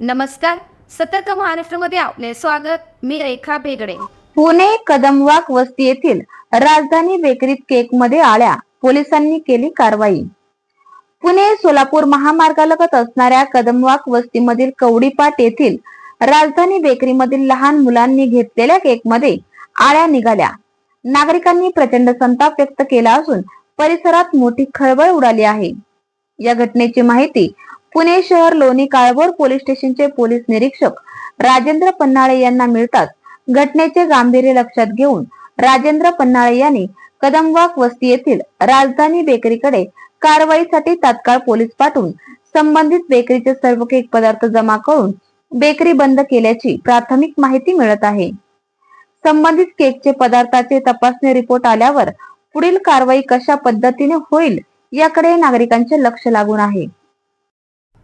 नमस्कार. सतर्क महाराष्ट्रमध्ये आपले स्वागत. मी रेखा बेगडे पुणे कदमवाक वस्ती येथील राजधानी बेकरीत केकमध्ये आळ्या. पोलिसांनी केली कारवाई. पुणे सोलापूर महामार्गालगत असणाऱ्या कदमवाक वस्तीमधील कवडीपाट येथील राजधानी बेकरीमधील लहान मुलांनी घेतलेल्या केकमध्ये आळ्या निघाल्या. नागरिकांनी प्रचंड संताप व्यक्त केला असून परिसरात मोठी खळबळ उडाली आहे. या घटनेची माहिती पुणे शहर लोणी काळभोर पोलीस स्टेशनचे पोलीस निरीक्षक राजेंद्र पन्नाळे यांना मिळताच घटनेचे गांभीर्य लक्षात घेऊन राजेंद्र पन्नाळे यांनी कदमवाक वस्ती येथील राजधानी बेकरीकडे कारवाईसाठी तात्काळ पोलीस पाठवून संबंधित बेकरीचे सर्व केक पदार्थ जमा करून बेकरी बंद केल्याची प्राथमिक माहिती मिळत आहे. संबंधित केकचे पदार्थाचे तपासणी रिपोर्ट आल्यावर पुढील कारवाई कशा पद्धतीने होईल याकडे नागरिकांचे लक्ष लागून आहे.